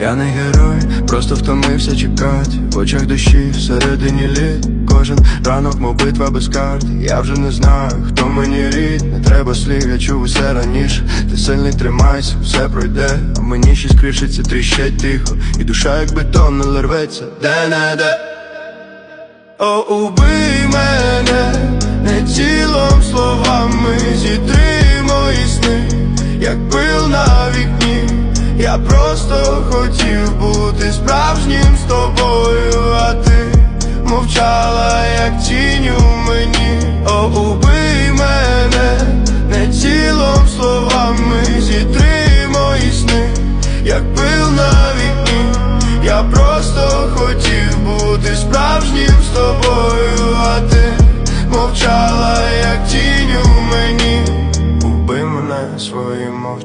Я не герой, просто втомився чекати. В очах дощі всередині літ. Кожен ранок, мов битва без карт. Я вже не знаю, хто мені рід. Не треба слів, я чув усе раніше. Ти сильний тримайся, все пройде. А мені щось кришиться, тріщать тихо. І душа як бетон не рветься де не де? О, убий мене не тілом словами. Зітри мої сни, як пил на вікні Я просто хотів бути справжнім з тобою, а ти мовчала, як тінь у мені. О, убий мене не тілом словами Зітри мої сни, як пил на вікні. Я просто хотів бути справжнім з тобою,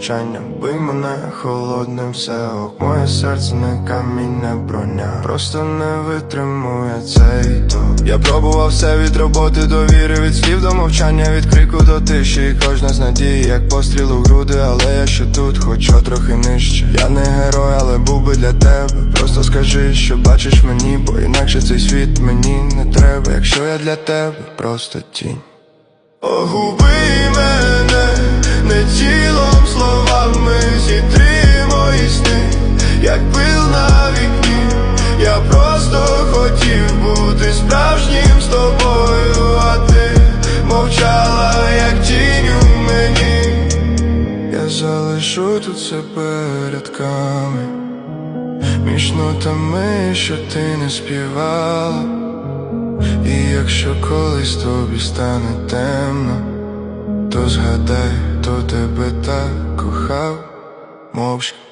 своїм мовчанням, бий мене холодним все ок. Моє серце не каміння броня, просто не витримує цей ток Я пробував все від роботи до віри, від слів до мовчання, від крику до тиші. Кожна з надії, як постріл у груди, але я ще тут, хоч о трохи нижче. Я не герой, але був би для тебе. Просто скажи, що бачиш мені, бо інакше цей світ мені не треба, якщо я для тебе просто тінь. Огуби мене не тілом словами Зітри мої сни, як пил на вікні Я просто хотів бути справжнім з тобою, а ти мовчала, як тінь у мені. Я залишу тут себе рядками Між нотами, що ти не співала. І якщо колись тобі стане темно, то згадай, хто тебе так кохав, мовчки